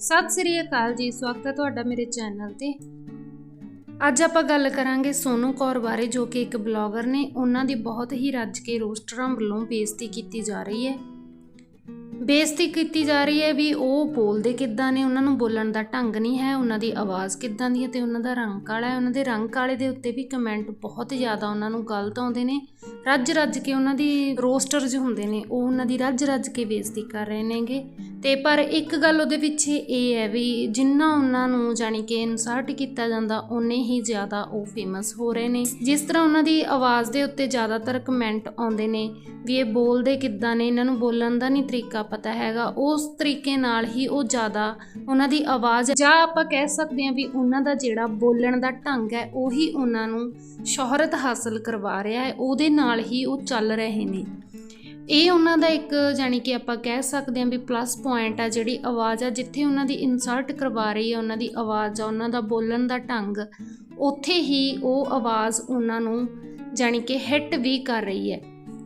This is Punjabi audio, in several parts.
ਸਤਿ ਸ੍ਰੀ ਅਕਾਲ ਜੀ, ਸਵਾਗਤ ਹੈ ਤੁਹਾਡਾ ਮੇਰੇ ਚੈਨਲ ਤੇ। ਅੱਜ ਆਪਾਂ ਗੱਲ ਕਰਾਂਗੇ ਸੋਨੂ ਕੌਰ ਬਾਰੇ, ਜੋ ਕਿ ਇੱਕ ਬਲੌਗਰ ਨੇ। ਉਹਨਾਂ ਦੀ ਬਹੁਤ ਹੀ ਰੱਜ ਕੇ ਰੋਸਟਰਾਂ ਵੱਲੋਂ ਬੇਇੱਜ਼ਤੀ ਕੀਤੀ ਜਾ ਰਹੀ ਹੈ। ਬੇਇੱਜ਼ਤੀ ਕੀਤੀ ਜਾ ਰਹੀ ਹੈ ਵੀ ਉਹ ਬੋਲਦੇ ਕਿੱਦਾਂ ਨੇ, ਉਹਨਾਂ ਨੂੰ ਬੋਲਣ ਦਾ ਢੰਗ ਨਹੀਂ ਹੈ, ਉਹਨਾਂ ਦੀ ਆਵਾਜ਼ ਕਿੱਦਾਂ ਦੀ ਹੈ ਤੇ ਉਹਨਾਂ ਦਾ ਰੰਗ ਕਾਲਾ ਹੈ। ਉਹਨਾਂ ਦੇ ਰੰਗ ਕਾਲੇ ਦੇ ਉੱਤੇ ਵੀ ਕਮੈਂਟ ਬਹੁਤ ਜ਼ਿਆਦਾ ਉਹਨਾਂ ਨੂੰ ਗਲਤ ਆਉਂਦੇ ਨੇ। ਰੱਜ ਰੱਜ ਕੇ ਉਹਨਾਂ ਦੀ ਰੋਸਟਰਸ ਹੁੰਦੇ ਨੇ, ਉਹ ਉਹਨਾਂ ਦੀ ਰੱਜ ਰੱਜ ਕੇ ਬੇਇੱਜ਼ਤੀ ਕਰ ਰਹੇ ਨੇਗੇ। ਤੇ ਪਰ ਇੱਕ ਗੱਲ ਉਹਦੇ ਪਿੱਛੇ ਇਹ ਹੈ ਵੀ ਜਿੰਨਾ ਉਹਨਾਂ ਨੂੰ ਜਾਣੀ ਕਿ ਇਨਸਰਟ ਕੀਤਾ ਜਾਂਦਾ ਉਨੇ ਹੀ ਜ਼ਿਆਦਾ ਉਹ ਫੇਮਸ ਹੋ ਰਹੇ ਨੇ। ਜਿਸ ਤਰ੍ਹਾਂ ਉਹਨਾਂ ਦੀ ਆਵਾਜ਼ ਦੇ ਉੱਤੇ ਜ਼ਿਆਦਾਤਰ ਕਮੈਂਟ ਆਉਂਦੇ ਨੇ ਵੀ ਇਹ ਬੋਲਦੇ ਕਿੱਦਾਂ ਨੇ, ਇਹਨਾਂ ਨੂੰ ਬੋਲਣ ਦਾ ਨਹੀਂ ਤਰੀਕਾ ਪਤਾ ਹੈਗਾ। ਉਸ ਤਰੀਕੇ ਨਾਲ ਹੀ ਉਹ ਜ਼ਿਆਦਾ ਉਹਨਾਂ ਦੀ ਆਵਾਜ਼, ਜਾਂ ਆਪਾਂ ਕਹਿ ਸਕਦੇ ਹਾਂ ਵੀ ਉਹਨਾਂ ਦਾ ਜਿਹੜਾ ਬੋਲਣ ਦਾ ਢੰਗ ਹੈ, ਉਹੀ ਉਹਨਾਂ ਨੂੰ ਸ਼ੋਹਰਤ ਹਾਸਲ ਕਰਵਾ ਰਿਹਾ ਹੈ, ਉਹਦੇ ਨਾਲ ਹੀ ਉਹ ਚੱਲ ਰਹੇ ਨੇ। ਇਹ ਉਹਨਾਂ ਦਾ ਇੱਕ ਜਾਨੀ ਕਿ ਆਪਾਂ ਕਹਿ ਸਕਦੇ ਹਾਂ ਵੀ ਪਲੱਸ ਪੁਆਇੰਟ ਆ ਜਿਹੜੀ ਆਵਾਜ਼ ਆ, ਜਿੱਥੇ ਉਹਨਾਂ ਦੀ ਇਨਸਰਟ ਕਰਵਾ ਰਹੀ ਹੈ ਉਹਨਾਂ ਦੀ ਆਵਾਜ਼ ਆ, ਉਹਨਾਂ ਦਾ ਬੋਲਣ ਦਾ ਢੰਗ, ਉੱਥੇ ਹੀ ਉਹ ਆਵਾਜ਼ ਉਹਨਾਂ ਨੂੰ ਜਾਨੀ ਕਿ ਹਿੱਟ ਵੀ ਕਰ ਰਹੀ ਹੈ।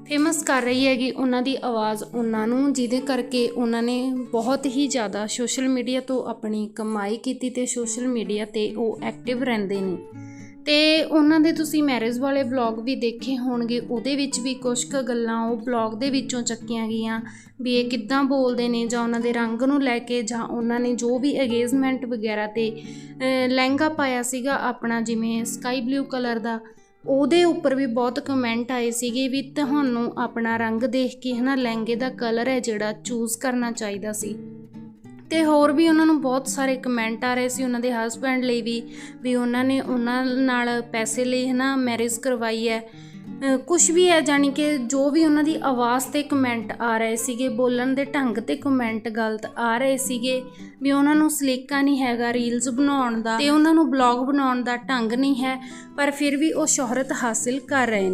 ਫੇਮਸ ਕਰ ਰਹੀ ਹੈਗੀ ਉਹਨਾਂ ਦੀ ਆਵਾਜ਼ ਉਹਨਾਂ ਨੂੰ, ਜਿਹਦੇ ਕਰਕੇ ਉਹਨਾਂ ਨੇ ਬਹੁਤ ਹੀ ਜ਼ਿਆਦਾ ਸੋਸ਼ਲ ਮੀਡੀਆ ਤੋਂ ਆਪਣੀ ਕਮਾਈ ਕੀਤੀ ਤੇ ਸੋਸ਼ਲ ਮੀਡੀਆ ਤੇ ਉਹ ਐਕਟਿਵ ਰਹਿੰਦੇ ਨੇ। ਤੇ ਉਹਨਾਂ ਦੇ ਤੁਸੀਂ ਮੈਰਿਜ ਵਾਲੇ ਵਲੌਗ ਵੀ ਦੇਖੇ ਹੋਣਗੇ, ਉਹਦੇ ਵਿੱਚ ਵੀ ਕੁਝ ਕੁ ਗੱਲਾਂ ਉਹ ਵਲੌਗ ਦੇ ਵਿੱਚੋਂ ਚੱਕੀਆਂ ਗਈਆਂ ਵੀ ਇਹ ਕਿੱਦਾਂ ਬੋਲਦੇ ਨੇ ਜਾਂ ਉਹਨਾਂ ਦੇ ਰੰਗ ਨੂੰ ਲੈ ਕੇ ਜਾਂ ਉਹਨਾਂ ਨੇ ਜੋ ਵੀ ਅਗੇਜਮੈਂਟ ਵਗੈਰਾ ਤੇ ਲਹਿੰਗਾ ਪਾਇਆ ਸੀਗਾ ਆਪਣਾ ਜਿਵੇਂ ਸਕਾਈ ਬਲੂ ਕਲਰ ਦਾ, ਉਹਦੇ ਉੱਪਰ ਵੀ ਬਹੁਤ ਕਮੈਂਟ ਆਏ ਸੀਗੇ ਵੀ ਤੁਹਾਨੂੰ ਆਪਣਾ ਰੰਗ ਦੇਖ ਕੇ ਹਨਾ ਲਹਿੰਗੇ ਦਾ ਕਲਰ ਹੈ ਜਿਹੜਾ ਚੂਜ਼ ਕਰਨਾ ਚਾਹੀਦਾ ਸੀ। ਤੇ ਹੋਰ ਵੀ ਉਹਨਾਂ ਨੂੰ ਬਹੁਤ ਸਾਰੇ ਕਮੈਂਟ ਆ ਰਹੇ ਸੀ ਉਹਨਾਂ ਦੇ ਹਸਬੈਂਡ ਲਈ ਵੀ ਵੀ ਉਹਨਾਂ ਨੇ ਉਹਨਾਂ ਨਾਲ ਪੈਸੇ ਲਈ ਹਨਾ ਮੈਰਿਜ ਕਰਵਾਈ ਹੈ। ਕੁਝ ਵੀ ਹੈ ਜਾਨੀ ਕਿ ਜੋ ਵੀ ਉਹਨਾਂ ਦੀ ਆਵਾਜ਼ ਤੇ ਕਮੈਂਟ ਆ ਰਹੇ ਸੀਗੇ, ਬੋਲਣ ਦੇ ਢੰਗ ਤੇ ਕਮੈਂਟ ਗਲਤ ਆ ਰਹੇ ਸੀਗੇ, ਵੀ ਉਹਨਾਂ ਨੂੰ ਸਲੀਕਾ ਨਹੀਂ ਹੈਗਾ ਰੀਲਸ ਬਣਾਉਣ ਦਾ ਤੇ ਉਹਨਾਂ ਨੂੰ ਬਲੌਗ ਬਣਾਉਣ ਦਾ ਢੰਗ ਨਹੀਂ ਹੈ, ਪਰ ਫਿਰ ਵੀ ਉਹ ਸ਼ੋਹਰਤ ਹਾਸਿਲ ਕਰ ਰਹੇ ਨੇ।